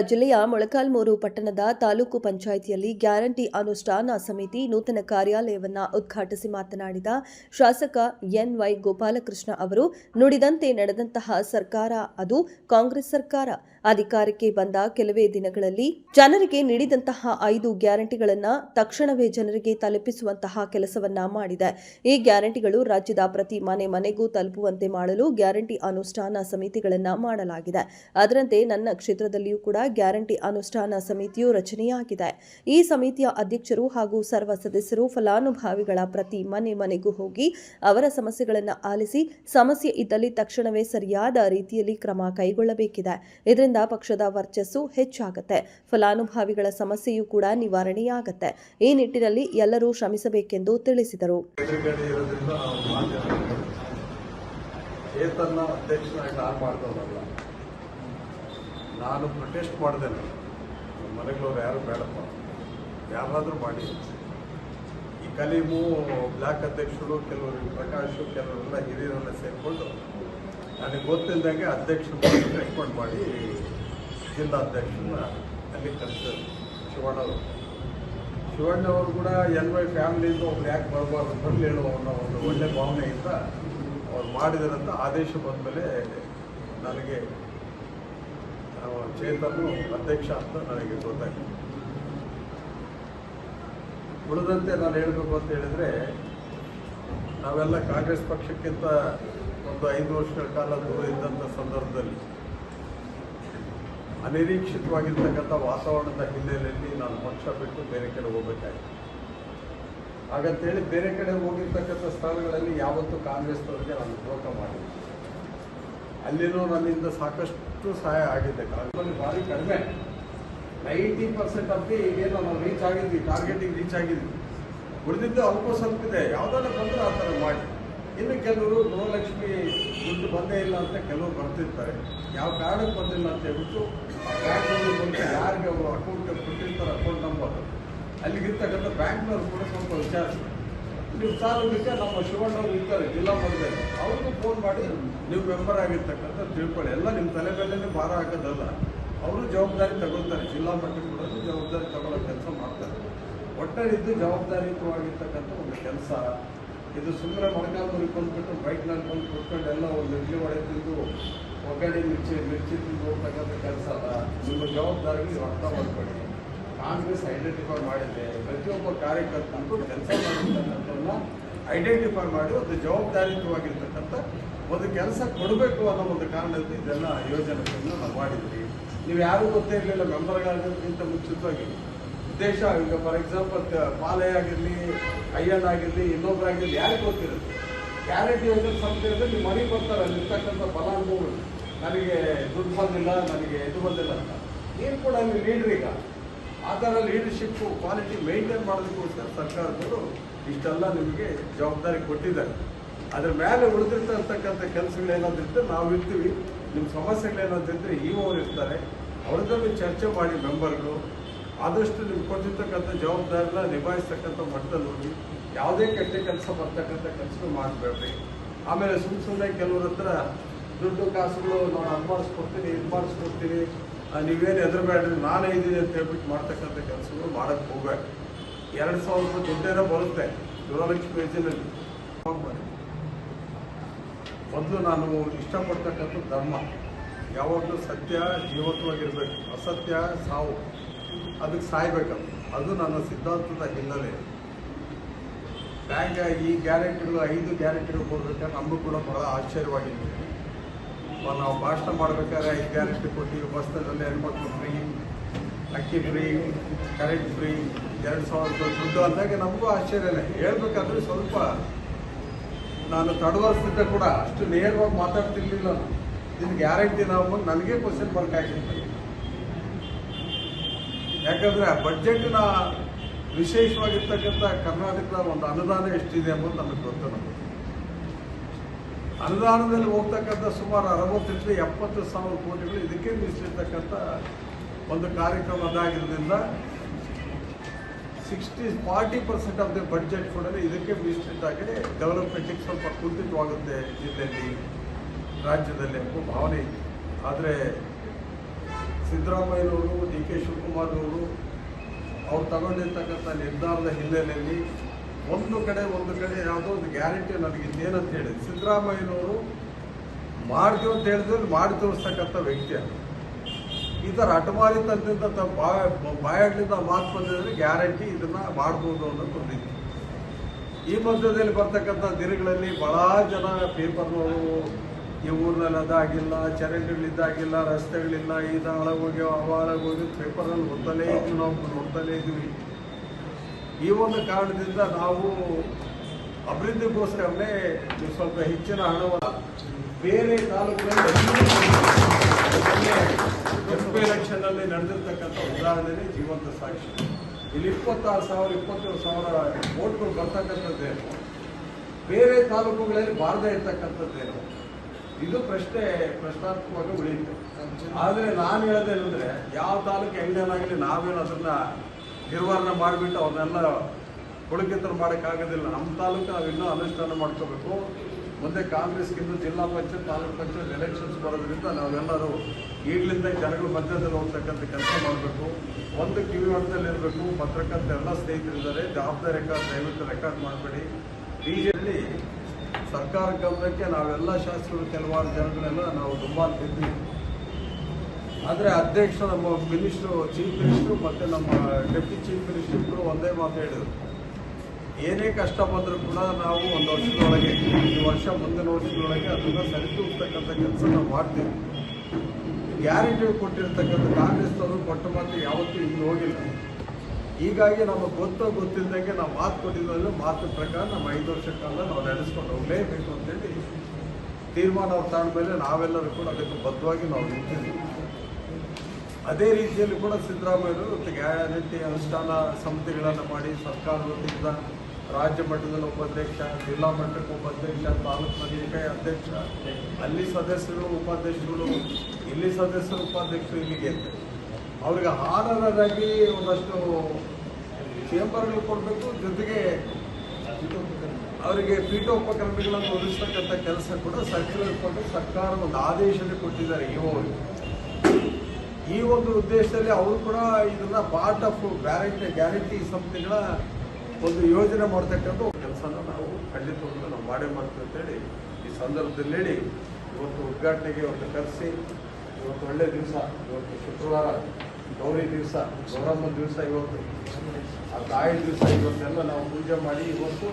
ಜಿಲ್ಲೆಯ ಮೊಳಕಾಲ್ಮೂರು ಪಟ್ಟಣದ ತಾಲೂಕು ಪಂಚಾಯಿತಿಯಲ್ಲಿ ಗ್ಯಾರಂಟಿ ಅನುಷ್ಠಾನ ಸಮಿತಿ ನೂತನ ಕಾರ್ಯಾಲಯವನ್ನು ಉದ್ಘಾಟಿಸಿ ಮಾತನಾಡಿದ ಶಾಸಕ ಎನ್ವೈ ಗೋಪಾಲಕೃಷ್ಣ ಅವರು, ನುಡಿದಂತೆ ನಡೆದಂತಹ ಸರ್ಕಾರ ಅದು ಕಾಂಗ್ರೆಸ್ ಸರ್ಕಾರ. ಅಧಿಕಾರಕ್ಕೆ ಬಂದ ಕೆಲವೇ ದಿನಗಳಲ್ಲಿ ಜನರಿಗೆ ನೀಡಿದಂತಹ ಐದು ಗ್ಯಾರಂಟಿಗಳನ್ನು ತಕ್ಷಣವೇ ಜನರಿಗೆ ತಲುಪಿಸುವಂತಹ ಕೆಲಸವನ್ನ ಮಾಡಿದೆ. ಈ ಗ್ಯಾರಂಟಿಗಳು ರಾಜ್ಯದ ಪ್ರತಿ ಮನೆ ಮನೆಗೂ ತಲುಪುವಂತೆ ಮಾಡಲು ಗ್ಯಾರಂಟಿ ಅನುಷ್ಠಾನ ಸಮಿತಿಗಳನ್ನು ಮಾಡಲಾಗಿದೆ. ಅದರಂತೆ ನನ್ನ ಕ್ಷೇತ್ರದಲ್ಲಿಯೂ ಕೂಡ ಗ್ಯಾರಂಟಿ ಅನುಷ್ಠಾನ ಸಮಿತಿಯು ರಚನೆಯಾಗಿದೆ. ಈ ಸಮಿತಿಯ ಅಧ್ಯಕ್ಷರು ಹಾಗೂ ಸರ್ವ ಸದಸ್ಯರು ಫಲಾನುಭವಿಗಳ ಪ್ರತಿ ಮನೆ ಮನೆಗೂ ಹೋಗಿ ಅವರ ಸಮಸ್ಯೆಗಳನ್ನು ಆಲಿಸಿ, ಸಮಸ್ಯೆ ಇದ್ದಲ್ಲಿ ತಕ್ಷಣವೇ ಸರಿಯಾದ ರೀತಿಯಲ್ಲಿ ಕ್ರಮ ಕೈಗೊಳ್ಳಬೇಕಿದೆ. ಇದರಿಂದ ಪಕ್ಷದ ವರ್ಚಸ್ಸು ಹೆಚ್ಚಾಗುತ್ತೆ. ಫಲಾನುಭವಿಗಳ ಸಮಸ್ಯೆಯೂ ಕೂಡ ನಿವಾರಣೆಯಾಗುತ್ತೆ. ಈ ನಿಟ್ಟಿನಲ್ಲಿ ಎಲ್ಲರೂ ಶ್ರಮಿಸಬೇಕೆಂದು ತಿಳಿಸಿದರು. ಚೇತನ್ನ ಅಧ್ಯಕ್ಷನಾಗಿ ನಾನು ಪ್ರೊಟೆಸ್ಟ್ ಮಾಡಿದೆ ನಮ್ಮ ಮನೆಗಳವ್ರು ಯಾರು ಬೇಡಪ್ಪ. ಯಾರಾದರೂ ಮಾಡಿ. ಈ ಕಲೀಮು ಬ್ಲಾಕ್ ಅಧ್ಯಕ್ಷರು ಕೆಲವರು ಪ್ರಕಾಶು ಕೆಲವರೆಲ್ಲ ಹಿರಿಯರೆಲ್ಲ ಸೇರಿಕೊಂಡು ನನಗೆ ಗೊತ್ತಿಲ್ಲದಂಗೆ ಅಧ್ಯಕ್ಷರು ರೆಕಮೆಂಡ್ ಮಾಡಿ ಜಿಲ್ಲಾಧ್ಯಕ್ಷರನ್ನ ಅಲ್ಲಿ ಕಳಿಸಿದ್ರು ಶಿವಣ್ಣವರು. ಶಿವಣ್ಣವರು ಕೂಡ ಎನ್ ವೈ ಫ್ಯಾಮಿಲಿಯಿಂದ ಒಬ್ರು ಯಾಕೆ ಬರಬಾರ್ದು ಬರಲಿ ಹೇಳುವ ಅನ್ನೋ ಒಂದು ಒಳ್ಳೆ ಭಾವನೆಯಿಂದ ಅವ್ರು ಮಾಡಿದಾರಂತ ಆದೇಶ ಬಂದಮೇಲೆ ನನಗೆ ಆ, ಚೇತನು ಅಧ್ಯಕ್ಷ ಅಂತ ನನಗೆ ಗೊತ್ತಾಯ್ತು. ಉಳಿದಂತೆ ನಾನು ಹೇಳಬೇಕು ಅಂತ ಹೇಳಿದರೆ, ನಾವೆಲ್ಲ ಕಾಂಗ್ರೆಸ್ ಪಕ್ಷಕ್ಕಿಂತ ಒಂದು ಐದು ವರ್ಷಗಳ ಕಾಲ ದೂರ ಇದ್ದಂಥ ಸಂದರ್ಭದಲ್ಲಿ, ಅನಿರೀಕ್ಷಿತವಾಗಿರ್ತಕ್ಕಂಥ ವಾತಾವರಣದ ಹಿನ್ನೆಲೆಯಲ್ಲಿ ನಾನು ಪಕ್ಷ ಬಿಟ್ಟು ಬೇರೆ ಕಡೆ ಹೋಗಬೇಕಾಯಿತು. ಹಾಗಂತೇಳಿ ಬೇರೆ ಕಡೆ ಹೋಗಿರ್ತಕ್ಕಂಥ ಸ್ಥಳಗಳಲ್ಲಿ ಯಾವತ್ತೂ ಕಾಂಗ್ರೆಸ್ನವರಿಗೆ ನಾನು ದ್ರೋಹ ಮಾಡಿಲ್ಲ. ಅಲ್ಲಿನೂ ನನ್ನಿಂದ ಸಾಕಷ್ಟು ಸಹಾಯ ಆಗಿದೆ. ಕಾಂಗ್ರೆಸ್ ಭಾರಿ ಕಡಿಮೆ. ನೈಂಟಿ ಪರ್ಸೆಂಟ್ ಆಫ್ ಈಗೇನು ನಾವು ರೀಚ್ ಆಗಿದ್ವಿ ಟಾರ್ಗೆಟಿಗೆ ರೀಚ್ ಆಗಿದ್ವಿ. ಉಳಿದಿದ್ದು ಅಲ್ಪ ಸ್ವಲ್ಪ ಇದೆ. ಯಾವುದಾದ್ರು ಬಂದರೆ ಆ ಥರ ಮಾಡಿ. ಇನ್ನು ಕೆಲವರು ಗೃಹಲಕ್ಷ್ಮಿ ದುಡ್ಡು ಬಂದೇ ಇಲ್ಲ ಅಂತ ಕೆಲವರು ಬರ್ತಿರ್ತಾರೆ. ಯಾವ ಕಾರಣಕ್ಕೆ ಬಂದಿಲ್ಲ ಅಂತ ಹೇಳ್ಬಿಟ್ಟು ಬ್ಯಾಂಕ್ನಲ್ಲಿ ಬಂದು ಯಾರಿಗೆ ಅವರು ಅಕೌಂಟ್ ಕೊಟ್ಟಿರ್ತಾರೆ ಅಕೌಂಟ್ ನಂಬರ್ ಅಲ್ಲಿಗಿರ್ತಕ್ಕಂಥ ಬ್ಯಾಂಕ್ನವ್ರು ಕೂಡ ಸ್ವಲ್ಪ ವಿಚಾರಿಸಿ ನೀವು ಸಾಲಕ್ಕೆ ನಮ್ಮ ಶಿವಣ್ಣವ್ರು ಇರ್ತಾರೆ, ಜಿಲ್ಲಾ ಪಂಚಾಯತ್. ಅವ್ರಿಗೂ ಫೋನ್ ಮಾಡಿ ನೀವು ಮೆಂಬರ್ ಆಗಿರ್ತಕ್ಕಂಥ ತಿಳ್ಕೊಳ್ಳಿ. ಎಲ್ಲ ನಿಮ್ಮ ತಲೆ ಮೇಲೇ ಭಾರ ಹಾಕೋದಲ್ಲ. ಅವರು ಜವಾಬ್ದಾರಿ ತಗೊಳ್ತಾರೆ. ಜಿಲ್ಲಾ ಮಟ್ಟಕ್ಕೆ ಕೂಡ ಜವಾಬ್ದಾರಿ ತಗೊಳ್ಳೋ ಕೆಲಸ ಮಾಡ್ತಾರೆ. ಒಟ್ಟಾರಿದ್ದು ಜವಾಬ್ದಾರಿಯುತವಾಗಿರ್ತಕ್ಕಂಥ ಒಂದು ಕೆಲಸ. ಇದು ಸುಮ್ಮನೆ ಮೊಳಕಾಲ್ಮೂರಿಗೆ ಬಂದ್ಬಿಟ್ಟು ಬೈಕ್ನಲ್ಲಿ ಬಂದು ಕುತ್ಕೊಂಡು ಎಲ್ಲ ಒಂದು ಇಡ್ಲಿ ವಡೆ ತಿಂದು, ಒಗ್ಗರಣೆ, ಮಿರ್ಚಿ ಮಿರ್ಚಿ ತಿಂದು ಹೋಗ್ತಕ್ಕಂಥ ಕೆಲಸ ಅಲ್ಲ. ನಿಮ್ಮ ಜವಾಬ್ದಾರಿಗೆ ಅರ್ಥ ಮಾಡ್ಕೊಳ್ಳಿ. ಕಾಂಗ್ರೆಸ್ ಐಡೆಂಟಿಫೈ ಮಾಡಿದೆ ಪ್ರತಿಯೊಬ್ಬ ಕಾರ್ಯಕರ್ತನಿಗೂ ಕೆಲಸ ಮಾಡಿರ್ತಕ್ಕಂಥವನ್ನ ಐಡೆಂಟಿಫೈ ಮಾಡಿ ಒಂದು ಜವಾಬ್ದಾರಿಯುತವಾಗಿರ್ತಕ್ಕಂಥ ಒಂದು ಕೆಲಸ ಕೊಡಬೇಕು ಅನ್ನೋ ಒಂದು ಕಾರಣದಿಂದ ಇದೆಲ್ಲ ಯೋಜನೆಗಳನ್ನು ನಾವು ಮಾಡಿದ್ವಿ. ನೀವು ಯಾರೂ ಗೊತ್ತೇ ಇರಲಿಲ್ಲ ಮೆಂಬರ್ಗಾಗೋದಕ್ಕಿಂತ ಮುಂಚಿತವಾಗಿ. ಉದ್ದೇಶ, ಈಗ ಫಾರ್ ಎಕ್ಸಾಂಪಲ್ ಪಾಲೆ ಆಗಿರಲಿ ಅಯ್ಯನ್ ಆಗಿರಲಿ ಇನ್ನೊಬ್ಬರಾಗಿರಲಿ ಯಾರಿಗೆ ಗೊತ್ತಿರುತ್ತೆ. ಗ್ಯಾರಂಟಿ ಯೋಜನೆ ಸಂಸ್ಥೆಯಲ್ಲಿ ನೀವು ಮನೆಗೆ ಬರ್ತಾರೆ ಅಲ್ಲಿರ್ತಕ್ಕಂಥ ಫಲಾನುಭವಿಗಳು. ನನಗೆ ದುಡ್ಡು ಬಂದಿಲ್ಲ, ನನಗೆ ಇದು ಬಂದಿಲ್ಲ ಅಂತ. ನೀನು ಕೂಡ ಅಲ್ಲಿ ಲೀಡ್ರಿಗ ಆ ಥರ ಲೀಡರ್ಶಿಪ್ ಕ್ವಾಲಿಟಿ ಮೇಂಟೈನ್ ಮಾಡೋದಕ್ಕೋಸ್ಕರ ಸರ್ಕಾರದವರು ಇಷ್ಟೆಲ್ಲ ನಿಮಗೆ ಜವಾಬ್ದಾರಿ ಕೊಟ್ಟಿದ್ದಾರೆ. ಅದ್ರ ಮೇಲೆ ಉಳಿದಿರ್ತಕ್ಕಂಥ ಕೆಲಸಗಳೇನಾದ್ರು ಇದ್ದರೆ ನಾವು ಇರ್ತೀವಿ. ನಿಮ್ಮ ಸಮಸ್ಯೆಗಳೇನಾದ್ರು ಈ ಅವರು ಇರ್ತಾರೆ. ಅವ್ರದ್ದು ಚರ್ಚೆ ಮಾಡಿ ಮೆಂಬರ್ಗಳು, ಆದಷ್ಟು ನಿಮ್ಗೆ ಕೊಟ್ಟಿರ್ತಕ್ಕಂಥ ಜವಾಬ್ದಾರಿನ ನಿಭಾಯಿಸ್ತಕ್ಕಂಥ ಮಟ್ಟದಲ್ಲಿ ಹೋಗಿ, ಯಾವುದೇ ಕೆಟ್ಟ ಕೆಲಸ ಬರ್ತಕ್ಕಂಥ ಕೆಲಸ ಮಾಡಬೇಡ್ರಿ. ಆಮೇಲೆ ಸುಮ್ಮ ಸುಮ್ಮನೆ ಕೆಲವ್ರ ಹತ್ರ ದುಡ್ಡು, ಕಾಸುಗಳು ನಾನು ಅದು ಮಾಡಿಸ್ಕೊಡ್ತೀನಿ ಇದು ಮಾಡಿಸ್ಕೊಡ್ತೀನಿ ನೀವೇನು ಹೆದರಬೇಡ್ರಿ ನಾನೇ ಇದ್ದೀನಿ ಅಂತ ಹೇಳ್ಬಿಟ್ಟು ಮಾಡ್ತಕ್ಕಂಥ ಕೆಲಸಗಳು ಮಾಡೋಕ್ಕೆ ಹೋಗ್ಬೇಕು ಎರಡು ಸಾವಿರ ರೂಪಾಯಿ ದುಡ್ಡೇನೋ ಬರುತ್ತೆ ಗೃಹಲಕ್ಷ್ಮಿ ಯೋಜನೆಯಲ್ಲಿ ಮೊದಲು ನಾನು ಇಷ್ಟಪಡ್ತಕ್ಕಂಥ ಧರ್ಮ, ಯಾವಾಗಲೂ ಸತ್ಯ, ಜೀವಂತವಾಗಿರಬೇಕು. ಅಸತ್ಯ, ಸಾವು, ಅದಕ್ಕೆ ಸಾಯ್ಬೇಕಲ್ಲ ಅದು ನನ್ನ ಸಿದ್ಧಾಂತದ ಹಿನ್ನೆಲೆ. ಬ್ಯಾಂಕ್ ಈ ಗ್ಯಾರಂಟಿಗಳು, ಐದು ಗ್ಯಾರಂಟಿಗಳು ಕೊಡ್ಬೇಕಾದ್ರೆ ನಮಗೂ ಕೂಡ ಬಹಳ ಆಶ್ಚರ್ಯವಾಗಿತ್ತು ಮ- ನಾವು ಭಾಷಣ ಮಾಡ್ಬೇಕಾದ್ರೆ ಐದು ಗ್ಯಾರಂಟಿ ಕೊಟ್ಟಿವಿ ಬಸ್ನಲ್ಲಿ ಹೆಣ್ಮಕ್ಳು ಫ್ರೀ ಅಕ್ಕಿ ಫ್ರೀ ಕರೆಂಟ್ ಫ್ರೀ ಎರಡು ಸಾವಿರ ರೂಪಾಯಿ ದುಡ್ಡು ಅಂದಾಗ ನಮಗೂ ಆಶ್ಚರ್ಯನೇ ಹೇಳ್ಬೇಕಾದ್ರೆ ಸ್ವಲ್ಪ ನಾನು ತಡವರ್ಸಿದ್ದೆ ಕೂಡ ಅಷ್ಟು ನೇರವಾಗಿ ಮಾತಾಡ್ತಿರ್ಲಿಲ್ಲ ನಾನು. ಇದು ಗ್ಯಾರಂಟಿ ನಾವು ನನಗೆ ಕ್ವಶನ್ ಮಾರ್ಕ್ ಆಗಿರ್ತದೆ ಯಾಕಂದ್ರೆ ಆ ಬಡ್ಜೆಟ್ನ ವಿಶೇಷವಾಗಿರ್ತಕ್ಕಂಥ ಕರ್ನಾಟಕದ ಒಂದು ಅನುದಾನ ಎಷ್ಟಿದೆ ಎಂಬುದು ನಮಗೆ ಗೊತ್ತು ನಮಗೆ. ಅನುದಾನದಲ್ಲಿ ಹೋಗ್ತಕ್ಕಂಥ ಸುಮಾರು ಅರವತ್ತರಿಂದ ಎಪ್ಪತ್ತು ಸಾವಿರ ಕೋಟಿಗಳು ಇದಕ್ಕೆ ಮೀಸಲಿರ್ತಕ್ಕಂಥ ಒಂದು ಕಾರ್ಯಕ್ರಮ ಅದಾಗಿರೋದ್ರಿಂದ sixty forty percent of the budget ಕೂಡ ಇದಕ್ಕೆ ಮೀಸಲಿಟ್ಟಾಗೆ ಡೆವಲಪ್ಮೆಂಟಿಗೆ ಸ್ವಲ್ಪ ಕುಂಠಿತವಾಗುತ್ತೆ ಜಿಲ್ಲೆಯಲ್ಲಿ, ರಾಜ್ಯದಲ್ಲಿ ಎಂಬ ಭಾವನೆ ಇದೆ. ಆದರೆ ಸಿದ್ದರಾಮಯ್ಯನವರು, ಡಿ ಕೆ ಶಿವಕುಮಾರ್ ಅವರು, ಅವ್ರು ತಗೊಂಡಿರ್ತಕ್ಕಂಥ ನಿರ್ಧಾರದ ಹಿನ್ನೆಲೆಯಲ್ಲಿ ಒಂದು ಕಡೆ ಒಂದು ಕಡೆ ಯಾವುದೋ ಒಂದು ಗ್ಯಾರಂಟಿ ನನಗೆ ಇನ್ನೇನಂತ ಹೇಳಿದ್ರು. ಸಿದ್ದರಾಮಯ್ಯನವರು ಮಾಡ್ತೀವಿ ಅಂತ ಹೇಳಿದ್ರೆ ಮಾಡಿ ತೋರಿಸ್ತಕ್ಕಂಥ ವ್ಯಕ್ತಿ ಅದು. ಈ ಥರ ಅಟಮಾರಿ ತಂದಿಂದ ತಮ್ಮ ಬಾಯ ಬಾಯಾಗ್ಲಿಂದ ಮಾತು ಬಂದಿದ್ರೆ ಗ್ಯಾರಂಟಿ ಇದನ್ನು ಮಾಡ್ಬೋದು ಅನ್ನೋದು ಈ ಮಧ್ಯದಲ್ಲಿ ಬರ್ತಕ್ಕಂಥ ದಿನಗಳಲ್ಲಿ ಬಹಳ ಜನ ಪೇಪರ್ನವರು ಈ ಊರಿನಲ್ಲಿ ಅದಾಗಿಲ್ಲ ಚರಂಡಿಗಳಿದ್ದಾಗಿಲ್ಲ ರಸ್ತೆಗಳಿಲ್ಲ ಇದು ಹಾಳಾಗೋಗ್ಯಾವ ಅವ ಹಾಳಾಗೋಗಿ ಪೇಪರಲ್ಲಿ ಓದ್ತಲೇ ಇದ್ವಿ ನಾವು ನೋಡ್ತಲೇ ಇದ್ವಿ ಈ ಒಂದು ಕಾರಣದಿಂದ ನಾವು ಅಭಿವೃದ್ಧಿಗೋಸ್ಕರನೇ ಸ್ವಲ್ಪ ಹೆಚ್ಚಿನ ಹಣವನ್ನು ಬೇರೆ ತಾಲೂಕಿನಲ್ಲಿ ಎಲೆಕ್ಷನ್ನಲ್ಲಿ ನಡೆದಿರ್ತಕ್ಕಂಥ ಉದಾಹರಣೆ ಜೀವಂತ ಸಾಕ್ಷಿ. ಇಲ್ಲಿ ಇಪ್ಪತ್ತಾರು ಸಾವಿರ, ಇಪ್ಪತ್ತೇಳು ಸಾವಿರ ವೋಟ್ಗಳು ಬರ್ತಕ್ಕಂಥದ್ದೇನು ಬೇರೆ ತಾಲೂಕುಗಳಲ್ಲಿ ಬಾರದೇ ಇರ್ತಕ್ಕಂಥದ್ದೇನು ಇದು ಪ್ರಶ್ನೆ ಪ್ರಶ್ನಾತ್ಮಕವಾಗಿ ಉಳಿಯುತ್ತೆ. ಆದರೆ ನಾನು ಹೇಳೋದೇನೆಂದ್ರೆ, ಯಾವ ತಾಲೂಕು ಹೆಂಗೇನಾಗಲಿ ನಾವೇನು ಅದನ್ನ ನಿರ್ವಹಣೆ ಮಾಡಿಬಿಟ್ಟು ಅವನ್ನೆಲ್ಲ ಪುಳಕಿತರು ಮಾಡೋಕ್ಕಾಗೋದಿಲ್ಲ. ನಮ್ಮ ತಾಲೂಕು ನಾವು ಇನ್ನೂ ಅನುಷ್ಠಾನ ಮಾಡ್ಕೋಬೇಕು. ಮುಂದೆ ಕಾಂಗ್ರೆಸ್ಗಿಂತ ಜಿಲ್ಲಾ ಪಂಚಾಯತ್, ತಾಲೂಕು ಪಂಚಾಯತ್ ಎಲೆಕ್ಷನ್ಸ್ ಬರೋದ್ರಿಂದ ನಾವೆಲ್ಲರೂ ಈಗಲಿಂದ ಜನಗಳ ಮಧ್ಯದಲ್ಲಿ ಹೋಗ್ತಕ್ಕಂಥ ಕೆಲಸ ಮಾಡಬೇಕು. ಒಂದು ಕಿವಿ ಹೊಡೆದಲ್ಲಿ ಇರಬೇಕು. ಪತ್ರಕರ್ತ ಎಲ್ಲ ಸ್ನೇಹಿತರಿದ್ದಾರೆ. ಜವಾಬ್ದಾರಿ ರೆಕಾರ್ಡ್, ದಯವಿಟ್ಟು ರೆಕಾರ್ಡ್ ಮಾಡಬೇಡಿ. ಬಿಜೆಪಿ ಸರ್ಕಾರ ಗಮನಕ್ಕೆ ನಾವೆಲ್ಲ ಶಾಸಕರು, ಕೆಲವಾರು ಜನಗಳೆಲ್ಲ ನಾವು ತುಂಬ ಬಿದ್ವಿ ಆದರೆ ಅಧ್ಯಕ್ಷ ನಮ್ಮ ಮಿನಿಸ್ಟ್ರು, ಚೀಫ್ ಮಿನಿಸ್ಟ್ರು ಮತ್ತು ನಮ್ಮ ಡೆಪ್ಟಿ ಚೀಫ್ ಮಿನಿಸ್ಟರ್ ಒಂದೇ ಮಾತು ಹೇಳಿದರು. ಏನೇ ಕಷ್ಟ ಬಂದರೂ ಕೂಡ ನಾವು ಒಂದು ವರ್ಷದೊಳಗೆ, ಈ ವರ್ಷ ಮುಂದಿನ ವರ್ಷದೊಳಗೆ ಅದನ್ನು ಸರಿದೂಗ್ತಕ್ಕಂಥ ಕೆಲಸ ನಾವು ಮಾಡ್ತೀವಿ. ಗ್ಯಾರಂಟಿ ಕೊಟ್ಟಿರ್ತಕ್ಕಂಥ ಕಾಂಗ್ರೆಸ್ನವರು ಕೊಟ್ಟ ಮಾತು ಯಾವತ್ತೂ ಇನ್ನು ಹೋಗಿಲ್ಲ. ಹೀಗಾಗಿ ನಮಗೆ ಗೊತ್ತೋ ಗೊತ್ತಿಲ್ಲದಂಗೆ ನಾವು ಮಾತು ಕೊಟ್ಟಿದ್ದಲ್ಲಿ ಮಾತು ಪ್ರಕಾರ ನಮ್ಮ ಐದು ವರ್ಷ ಕಾಲ ನಾವು ನಡೆಸ್ಕೊಂಡು ಹೋಗಲೇಬೇಕು ಅಂತೇಳಿ ತೀರ್ಮಾನ ಅವ್ರು ತಗೊಂಡ್ಮೇಲೆ ನಾವೆಲ್ಲರೂ ಕೂಡ ಅದಕ್ಕೆ ಬದ್ಧವಾಗಿ ನಾವು ನಿಂತಿದ್ದೀವಿ. ಅದೇ ರೀತಿಯಲ್ಲಿ ಕೂಡ ಸಿದ್ದರಾಮಯ್ಯರು ಗ್ಯಾರಂಟಿ ಅನುಷ್ಠಾನ ಸಮಿತಿಗಳನ್ನು ಮಾಡಿ ಸರ್ಕಾರದ ರಾಜ್ಯ ಮಟ್ಟದಲ್ಲಿ ಉಪಾಧ್ಯಕ್ಷ ಜಿಲ್ಲಾ ಮಟ್ಟಕ್ಕೆ ಉಪಾಧ್ಯಕ್ಷ ಅಧ್ಯಕ್ಷ, ತಾಲೂಕು ಮಧ್ಯಕಾಯಿ ಅಧ್ಯಕ್ಷ, ಅಲ್ಲಿ ಸದಸ್ಯರು, ಉಪಾಧ್ಯಕ್ಷರು, ಇಲ್ಲಿ ಸದಸ್ಯರು, ಉಪಾಧ್ಯಕ್ಷರು ಇಲ್ಲಿಗೆ ಅವ್ರಿಗೆ ಹಾರರಾಗಿ ಒಂದಷ್ಟು ಚೇಂಬರ್ಗಳು ಕೊಡಬೇಕು, ಜೊತೆಗೆ ಅವರಿಗೆ ಪೀಠೋಪಕರಣಗಳನ್ನು ಒದಗಿಸ್ತಕ್ಕಂಥ ಕೆಲಸ ಕೂಡ ಸರ್ಕಾರ ಸರ್ಕಾರ ಒಂದು ಆದೇಶದಲ್ಲಿ ಕೊಟ್ಟಿದ್ದಾರೆ ಇಒ ಈ ಒಂದು ಉದ್ದೇಶದಲ್ಲಿ ಅವರು ಕೂಡ ಇದನ್ನ ಪಾರ್ಟ್ ಆಫ್ ಗ್ಯಾರಂಟಿ ಗ್ಯಾರಂಟಿ ಸಂಸ್ಥೆಗಳ ಒಂದು ಯೋಜನೆ ಮಾಡ್ತಕ್ಕಂಥ ಕೆಲಸನ ನಾವು ಖಂಡಿತವಾಗ್ಲೂ ನಾವು ಮಾಡೇ ಮಾಡ್ತೀವಿ ಅಂತೇಳಿ ಈ ಸಂದರ್ಭದಲ್ಲಿ ಹೇಳಿ ಇವತ್ತು ಉದ್ಘಾಟನೆಗೆ ಒಂದು ಕರೆಸಿ, ಇವತ್ತು ಒಳ್ಳೆ ದಿವಸ, ಇವತ್ತು ಶುಕ್ರವಾರ, ಗೌರಿ ದಿವಸ ಗೌರಮ್ಮ ದಿವಸ ಇವತ್ತು. ಆ ತಾಯಿ ದಿವಸ ಇವತ್ತೆಲ್ಲ ನಾವು ಪೂಜೆ ಮಾಡಿ ಇವತ್ತು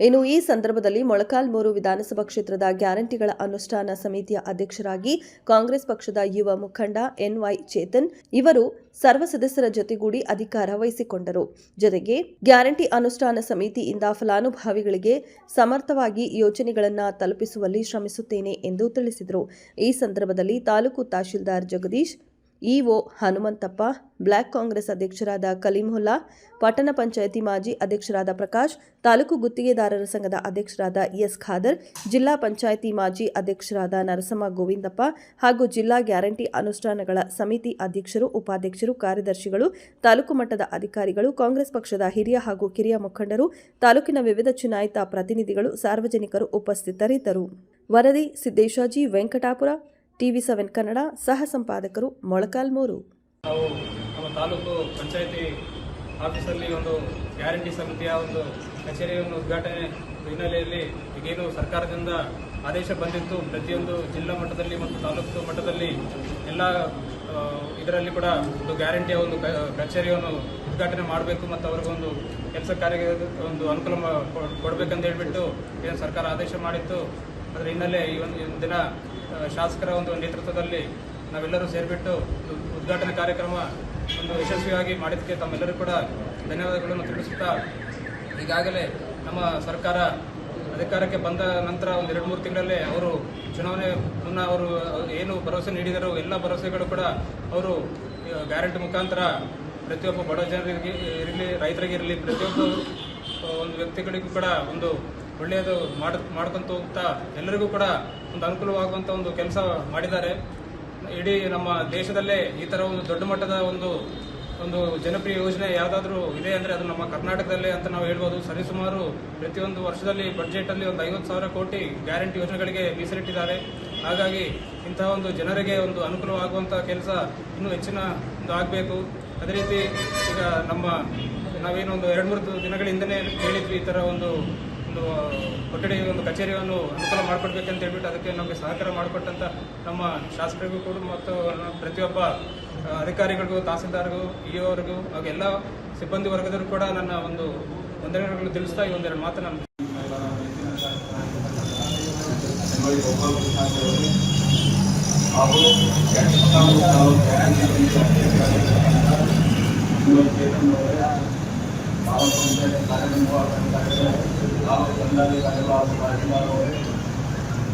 ಇನ್ನು ಈ ಸಂದರ್ಭದಲ್ಲಿ ಮೊಳಕಾಲ್ಮೂರು ವಿಧಾನಸಭಾ ಕ್ಷೇತ್ರದ ಗ್ಯಾರಂಟಿಗಳ ಅನುಷ್ಠಾನ ಸಮಿತಿಯ ಅಧ್ಯಕ್ಷರಾಗಿ ಕಾಂಗ್ರೆಸ್ ಪಕ್ಷದ ಯುವ ಮುಖಂಡ ಎನ್ವೈ ಚೇತನ್ ಇವರು ಸರ್ವ ಸದಸ್ಯರ ಜೊತೆಗೂಡಿ ಅಧಿಕಾರ ವಹಿಸಿಕೊಂಡರು. ಜೊತೆಗೆ ಗ್ಯಾರಂಟಿ ಅನುಷ್ಠಾನ ಸಮಿತಿಯಿಂದ ಫಲಾನುಭವಿಗಳಿಗೆ ಸಮರ್ಥವಾಗಿ ಯೋಜನೆಗಳನ್ನು ತಲುಪಿಸುವಲ್ಲಿ ಶ್ರಮಿಸುತ್ತೇನೆ ಎಂದು ತಿಳಿಸಿದರು. ಈ ಸಂದರ್ಭದಲ್ಲಿ ತಾಲೂಕು ತಹಶೀಲ್ದಾರ್ ಜಗದೀಶ್ ಇಒ ಹನುಮಂತಪ್ಪ, ಬ್ಲಾಕ್ ಕಾಂಗ್ರೆಸ್ ಅಧ್ಯಕ್ಷರಾದ ಕಲೀಮುಲ್ಲಾ, ಪಟ್ಟಣ ಪಂಚಾಯಿತಿ ಮಾಜಿ ಅಧ್ಯಕ್ಷರಾದ ಪ್ರಕಾಶ್, ತಾಲೂಕು ಗುತ್ತಿಗೆದಾರರ ಸಂಘದ ಅಧ್ಯಕ್ಷರಾದ ಎಸ್ ಖಾದರ್, ಜಿಲ್ಲಾ ಪಂಚಾಯಿತಿ ಮಾಜಿ ಅಧ್ಯಕ್ಷರಾದ ನರಸಮ್ಮ ಗೋವಿಂದಪ್ಪ ಹಾಗೂ ಜಿಲ್ಲಾ ಗ್ಯಾರಂಟಿ ಅನುಷ್ಠಾನಗಳ ಸಮಿತಿ ಅಧ್ಯಕ್ಷರು, ಉಪಾಧ್ಯಕ್ಷರು, ಕಾರ್ಯದರ್ಶಿಗಳು, ತಾಲೂಕು ಮಟ್ಟದ ಅಧಿಕಾರಿಗಳು, ಕಾಂಗ್ರೆಸ್ ಪಕ್ಷದ ಹಿರಿಯ ಹಾಗೂ ಕಿರಿಯ ಮುಖಂಡರು, ತಾಲೂಕಿನ ವಿವಿಧ ಚುನಾಯಿತ ಪ್ರತಿನಿಧಿಗಳು, ಸಾರ್ವಜನಿಕರು ಉಪಸ್ಥಿತರಿದ್ದರು. ವರದಿ ಸಿದ್ದೇಶಾಜಿ ವೆಂಕಟಾಪುರ ಟಿವಿ ಸೆವೆನ್ ಕನ್ನಡ ಸಹ ಸಂಪಾದಕರು ಮೊಳಕಾಲ್ಮೂರು. ನಾವು ನಮ್ಮ ತಾಲೂಕು ಪಂಚಾಯತಿ ಆಫೀಸಲ್ಲಿ ಒಂದು ಗ್ಯಾರಂಟಿ ಸಮಿತಿಯ ಒಂದು ಕಚೇರಿಯನ್ನು ಉದ್ಘಾಟನೆ ಹಿನ್ನೆಲೆಯಲ್ಲಿ ಈಗೇನು ಸರ್ಕಾರದಿಂದ ಆದೇಶ ಬಂದಿತ್ತು ಪ್ರತಿಯೊಂದು ಜಿಲ್ಲಾ ಮಟ್ಟದಲ್ಲಿ ಮತ್ತು ತಾಲೂಕು ಮಟ್ಟದಲ್ಲಿ ಎಲ್ಲ ಇದರಲ್ಲಿ ಕೂಡ ಒಂದು ಗ್ಯಾರಂಟಿಯ ಒಂದು ಕಚೇರಿಯನ್ನು ಉದ್ಘಾಟನೆ ಮಾಡಬೇಕು ಮತ್ತು ಅವ್ರಿಗೊಂದು ಕೆಲಸ ಕಾರ್ಯ ಒಂದು ಅನುಕೂಲ ಕೊಡಬೇಕಂತ ಹೇಳ್ಬಿಟ್ಟು ಏನು ಸರ್ಕಾರ ಆದೇಶ ಮಾಡಿತ್ತು. ಅದರ ಹಿನ್ನೆಲೆ ಈ ಒಂದು ದಿನ ಶಾಸಕರ ಒಂದು ನೇತೃತ್ವದಲ್ಲಿ ನಾವೆಲ್ಲರೂ ಸೇರಿಬಿಟ್ಟು ಉದ್ಘಾಟನೆ ಕಾರ್ಯಕ್ರಮ ಒಂದು ಯಶಸ್ವಿಯಾಗಿ ಮಾಡಿದ್ದಕ್ಕೆ ತಮ್ಮೆಲ್ಲರೂ ಕೂಡ ಧನ್ಯವಾದಗಳನ್ನು ತಿಳಿಸುತ್ತಾ, ಈಗಾಗಲೇ ನಮ್ಮ ಸರ್ಕಾರ ಅಧಿಕಾರಕ್ಕೆ ಬಂದ ನಂತರ ಒಂದು ಎರಡು ಮೂರು ತಿಂಗಳಲ್ಲೇ ಅವರು ಚುನಾವಣೆ ಮುನ್ನ ಅವರು ಏನು ಭರವಸೆ ನೀಡಿದರು ಎಲ್ಲ ಭರವಸೆಗಳು ಕೂಡ ಅವರು ಗ್ಯಾರಂಟಿ ಮುಖಾಂತರ ಪ್ರತಿಯೊಬ್ಬ ಬಡ ಜನರಿಗೆ ಇರಲಿ ರೈತರಿಗಿರಲಿ ಪ್ರತಿಯೊಬ್ಬ ಒಂದು ವ್ಯಕ್ತಿಗಳಿಗೂ ಕೂಡ ಒಂದು ಒಳ್ಳೆಯದು ಮಾಡ, ಮಾಡ್ಕೊಂತ ಹೋಗ್ತಾ ಎಲ್ಲರಿಗೂ ಕೂಡ ಒಂದು ಅನುಕೂಲವಾಗುವಂಥ ಒಂದು ಕೆಲಸ ಮಾಡಿದ್ದಾರೆ. ಇಡೀ ನಮ್ಮ ದೇಶದಲ್ಲೇ ಈ ಥರ ಒಂದು ದೊಡ್ಡ ಮಟ್ಟದ ಒಂದು ಒಂದು ಜನಪ್ರಿಯ ಯೋಜನೆ ಯಾವುದಾದ್ರೂ ಇದೆ ಅಂದರೆ ಅದು ನಮ್ಮ ಕರ್ನಾಟಕದಲ್ಲೇ ಅಂತ ನಾವು ಹೇಳ್ಬೋದು. ಸರಿಸುಮಾರು ಪ್ರತಿಯೊಂದು ವರ್ಷದಲ್ಲಿ ಬಡ್ಜೆಟಲ್ಲಿ ಒಂದು ಐವತ್ತು ಸಾವಿರ ಕೋಟಿ ಗ್ಯಾರಂಟಿ ಯೋಜನೆಗಳಿಗೆ ಮೀಸಲಿಟ್ಟಿದ್ದಾರೆ. ಹಾಗಾಗಿ ಇಂತಹ ಒಂದು ಜನರಿಗೆ ಒಂದು ಅನುಕೂಲವಾಗುವಂಥ ಕೆಲಸ ಇನ್ನೂ ಹೆಚ್ಚಿನ ಒಂದು ಆಗಬೇಕು. ಅದೇ ರೀತಿ ಈಗ ನಮ್ಮ ನಾವೇನು ಒಂದು ಎರಡು, ಮೂರು ದಿನಗಳಿಂದನೇ ಹೇಳಿದ್ವಿ ಈ ಥರ ಒಂದು ಒಂದು ಕೊಠಡಿ ಒಂದು ಕಚೇರಿಯನ್ನು ಅನುಕೂಲ ಮಾಡಿಕೊಡ್ಬೇಕಂತ ಹೇಳ್ಬಿಟ್ಟು ಅದಕ್ಕೆ ನಮಗೆ ಸಹಕಾರ ಮಾಡಿಕೊಟ್ಟಂಥ ನಮ್ಮ ಶಾಸಕರಿಗೂ ಕೂಡ ಮತ್ತು ಪ್ರತಿಯೊಬ್ಬ ಅಧಿಕಾರಿಗಳಿಗೂ, ತಹಸೀಲ್ದಾರ್ಗೂ ಇ ಅವರಿಗೂ ಹಾಗೂ ಎಲ್ಲ ಸಿಬ್ಬಂದಿ ವರ್ಗದವರು ಕೂಡ ನನ್ನ ಒಂದು ವಂದನೆಗಳನ್ನು ತಿಳಿಸ್ತಾ ಈ ಒಂದೆರಡು ಮಾತು ನಾನು ಹಾಗೂ ಕೆಂಪಸ್ವಾಮಿ ತಾಲೂಕು ಗ್ಯಾರಂಟಿ ಎನ್ವೈ ಚೇತನ್ ಅವರೇ ತಾಲೂಕು ಪಂಚಾಯತ್ ಕಾರ್ಯನಿರ್ವಾಹಕಾಧಿಕಾರಿಗಳೇ ತಾಲೂಕು ದಂಡಾಧಿಕಾರಿಗಳು ಹಾಗೂ ತಹಸೀಲ್ದಾರ್ ಅವರೇ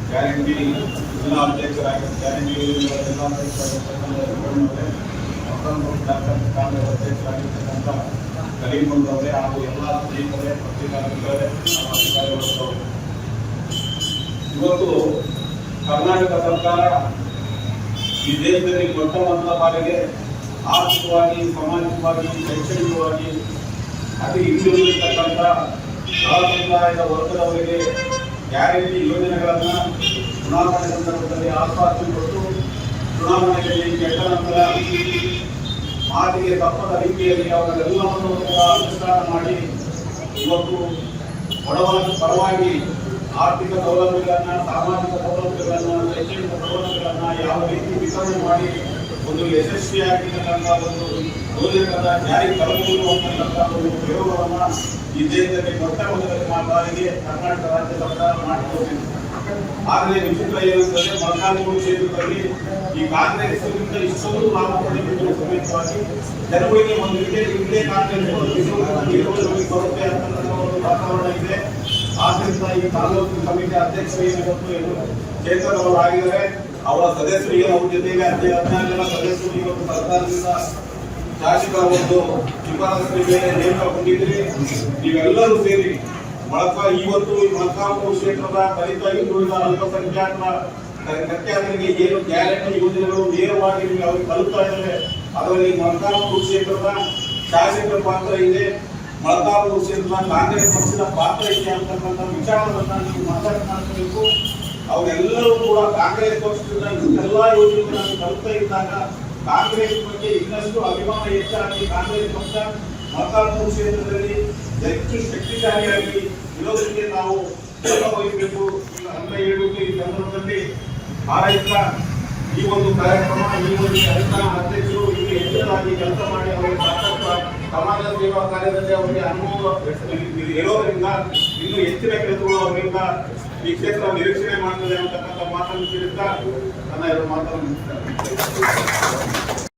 ಗ್ಯಾರಂಟಿ ಜಿಲ್ಲಾ ಅಧ್ಯಕ್ಷರಾಗಿ ಗ್ಯಾರಂಟಿ ಜಿಲ್ಲಾಧ್ಯಕ್ಷರಾಗಿರ್ತಕ್ಕಂಥ ಮತ್ತೊಂದು ಡಾಕ್ಟರ್ ಕಾಂಗ್ರೆಸ್ ಅಧ್ಯಕ್ಷರಾಗಿರ್ತಕ್ಕಂಥ ಕರೀಮುಲ್ಲವರೇ ಹಾಗೂ ಎಲ್ಲ ಸ್ನೇಹಿತರೇ ಪತ್ರಿಕಾರಗಳೇ ನಮ್ಮ ಅಧಿಕಾರಿಗಳು ಇವತ್ತು ಕರ್ನಾಟಕ ಸರ್ಕಾರ ಈ ದೇಶದಲ್ಲಿ ಮೊಟ್ಟ ಮೊದಲ ಬಾರಿಗೆ ಆರ್ಥಿಕವಾಗಿ ಸಾಮಾಜಿಕವಾಗಿ ಶೈಕ್ಷಣಿಕವಾಗಿ ಅತಿ ಹಿಂದುಳಿದಿರ್ತಕ್ಕಂಥ ಸಾಲ ಸಮುದಾಯದ ವರ್ಗದವರಿಗೆ ಗ್ಯಾರಂಟಿ ಯೋಜನೆಗಳನ್ನು ಚುನಾವಣೆ ಸಂದರ್ಭದಲ್ಲಿ ಆಶ್ವಾಸನೆ ಕೊಟ್ಟು ಚುನಾವಣೆಯಲ್ಲಿ ಕೆಟ್ಟ ನಂತರ ಮಾತಿಗೆ ತಪ್ಪದ ರೀತಿಯಲ್ಲಿ ಅವರೆಲ್ಲವನ್ನು ಕೂಡ ಅನುಷ್ಠಾನ ಮಾಡಿ ಇವತ್ತು ಬಡವರ ಪರವಾಗಿ ಆರ್ಥಿಕ ಸೌಲಭ್ಯಗಳನ್ನು ಸಾಮಾಜಿಕ ಸೌಲಭ್ಯಗಳನ್ನು ಶೈಕ್ಷಣಿಕ ಸೌಲಭ್ಯಗಳನ್ನು ಯಾವ ರೀತಿ ವಿತರಣೆ ಮಾಡಿ ಒಂದು ಯಶಸ್ವಿಯಾಗಿರ್ತಕ್ಕಂಥ ಒಂದು ಮೌಲ್ಯಗಳ ಜಾರಿ ತರಬಹುದು ಅಂತಕ್ಕಂಥ ಒಂದು ಪ್ರಯೋಗವನ್ನ ಈ ದೇಶದಲ್ಲಿ ಮೊಟ್ಟ ಮೊದಲ ಬಾರಿಗೆ ಕರ್ನಾಟಕ ರಾಜ್ಯ ಸರ್ಕಾರ ಮಾಡಿಕೊಂಡಿದೆ ಆದರೆ ವಿಚಿತ್ರ ಏನಂತಂದ್ರೆ ಮೊಳಕಾಲ್ಮೂರು ಕ್ಷೇತ್ರದಲ್ಲಿ ಈ ಕಾಂಗ್ರೆಸ್ ಇಷ್ಟೊಂದು ಲಾಭ ಪಡೆಯುವುದು ಸಮೇತವಾಗಿ ಜನಗಳಿಗೆ ಒಂದು ರೀತಿಯ ಇಲ್ಲೇ ಕಾಂಗ್ರೆಸ್ ಬರುತ್ತೆ ಅಂತಕ್ಕಂಥ ಒಂದು ವಾತಾವರಣ ಇದೆ. ಆದ್ದರಿಂದ ಈ ತಾಲೂಕು ಸಮಿತಿ ಅಧ್ಯಕ್ಷ ಇವತ್ತು ಏನು ಚೇತನ್ ಅವರು ಆಗಿದ್ದಾರೆ. ಅವರ ಸದಸ್ಯರಿಗೆ ಅವ್ರ ಜೊತೆಗೆ ಹದಿನಾರು ಜನ ಸದಸ್ಯರು ಇವತ್ತು ಸರ್ಕಾರದಿಂದ ಶಾಸಕರ ಒಂದು ನೇಮಕ ನೇಮಕಗೊಂಡಿದ್ದೀರಿ ನೀವೆಲ್ಲರೂ ಸೇರಿ ಮೊಳಕ ಇವತ್ತು ಈ ಮೊಳಕಾಲ್ಮೂರು ಕ್ಷೇತ್ರದ ದಲಿತ ಅಲ್ಪಸಂಖ್ಯಾತರ ಪ್ರತ್ಯಾಗರಿಗೆ ಏನು ಗ್ಯಾರಂಟಿ ಯೋಜನೆಗಳು ನೇರವಾಗಿ ನಿಮಗೆ ಅವ್ರಿಗೆ ತಲುಪ್ತಾ ಇದ್ದಾರೆ ಅದರಲ್ಲಿ ಮೊಳಕಾಲ್ಮೂರು ಕ್ಷೇತ್ರದ ಶಾಸಕರ ಪಾತ್ರ ಇದೆ. ಮೊಳಕಾಲ್ಮೂರು ಕ್ಷೇತ್ರದ ಕಾಂಗ್ರೆಸ್ ಪಕ್ಷದ ಪಾತ್ರ ಇದೆ ಅಂತಕ್ಕಂಥ ವಿಚಾರವನ್ನು ನೀವು ಮಾತಾಡಬೇಕು. ಅವರೆಲ್ಲರೂ ಕೂಡ ಕಾಂಗ್ರೆಸ್ ಪಕ್ಷದಿಂದ ಎಲ್ಲ ಯೋಜನೆಗಳನ್ನು ತರುತ್ತಾ ಇದ್ದಾಗ ಕಾಂಗ್ರೆಸ್ ಬಗ್ಗೆ ಇನ್ನಷ್ಟು ಅಭಿಮಾನ ಹೆಚ್ಚಾಗಿ ಕಾಂಗ್ರೆಸ್ ಪಕ್ಷ ಮೊಳಕಾಲ್ಮೂರು ಕ್ಷೇತ್ರದಲ್ಲಿ ಹೆಚ್ಚು ಶಕ್ತಿಶಾಲಿಯಾಗಿ ಇರೋದಕ್ಕೆ ನಾವು ವಹಿಸಬೇಕು. ಅಂತ ಹೇಳ್ಬೇಕು ಈ ಸಂದರ್ಭದಲ್ಲಿ ಹಾರೈಸ್ತಾ ಈ ಒಂದು ಕಾರ್ಯಕ್ರಮ, ಈ ಒಂದು ಕಾರ್ಯಕ್ರಮ ಅಧ್ಯಕ್ಷರು ಇಲ್ಲಿ ಹೆಚ್ಚಿನದಾಗಿ ಕೆಲಸ ಮಾಡಿ ಅವರಿಗೆ ಸಾಕಷ್ಟು ಸಮಾಜ ಸೇವಾ ಕಾರ್ಯದಲ್ಲಿ ಅವರಿಗೆ ಅನುಭವ ಇರೋದ್ರಿಂದ ಇನ್ನು ಹೆಚ್ಚಿನ ಕೆಲಸಗಳು ಅವರಿಂದ ಈ ಕ್ಷೇತ್ರ ನಿರೀಕ್ಷಣೆ ಮಾಡ್ತದೆ ಅಂತಕ್ಕಂಥ ಮಾತನ್ನು ತಿಳಿಸ್ತಾ ನನ್ನ ಎರಡು ಮಾತನ್ನು ಮುಗಿಸ್ತೇನೆ